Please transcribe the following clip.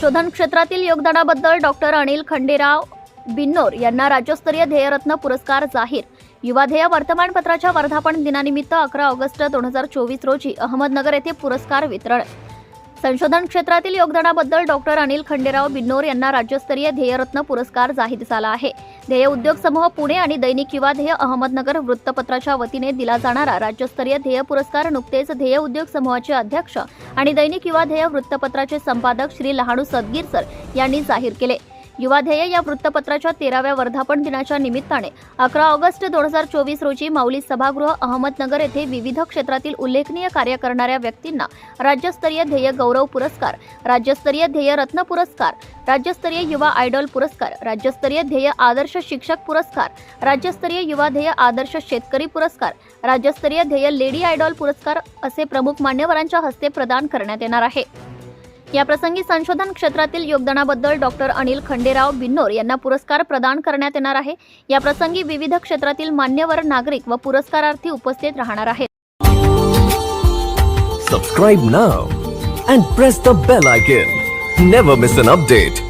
संशोधन क्षेत्रातील योगदानाबद्दल डॉक्टर अनिल खंडेराव बिन्नोर यांना राज्यस्तरीय ध्येयरत्न पुरस्कार जाहीर. युवा ध्येय वर्तमानपत्राच्या वर्धापन दिनानिमित्त अकरा ऑगस्ट दोन हजार चोवीस रोजी अहमदनगर येथे पुरस्कार वितरण संशोधन क्षेत्रातील योगदानाबद्दल डॉक्टर अनिल खंडेराव बिन्नोर यांना राज्यस्तरीय ध्येयरत्न पुरस्कार जाहीर झाला आहे. ध्येय उद्योग समूह पुणे आणि दैनिक युवा ध्येय अहमदनगर वृत्तपत्राच्या वतीने दिला जाणारा राज्यस्तरीय ध्येय पुरस्कार नुकतेच ध्येय उद्योग समूहाचे अध्यक्ष आणि दैनिक युवा ध्येय वृत्तपत्राचे संपादक श्री लहाणू सदगीर सर यांनी जाहीर केले. युवा ध्येय या वृत्तपत्राच्या तेराव्या वर्धापन दिनाच्या निमित्ताने अकरा ऑगस्ट दोन हजार चोवीस रोजी माऊली सभागृह अहमदनगर येथे विविध क्षेत्रातील उल्लेखनीय कार्य करणाऱ्या व्यक्तींना राज्यस्तरीय ध्येय गौरव पुरस्कार राज्यस्तरीय ध्येय रत्न पुरस्कार राज्यस्तरीय युवा आयडॉल पुरस्कार राज्यस्तरीय ध्येय आदर्श शिक्षक पुरस्कार राज्यस्तरीय युवा ध्येय आदर्श शेतकरी पुरस्कार राज्यस्तरीय ध्येय लेडी आयडॉल पुरस्कार असे प्रमुख मान्यवरांच्या हस्ते प्रदान करण्यात येणार आहे. याप्रसंगी संशोधन क्षेत्रातील योगदानाबद्दल डॉक्टर अनिल खंडेराव बिन्नोर यांना पुरस्कार प्रदान करण्यात येणार आहे. याप्रसंगी विविध क्षेत्रातील मान्यवर नागरिक व पुरस्कारार्थी उपस्थित राहणार आहेत. Subscribe now and press the bell icon never miss an update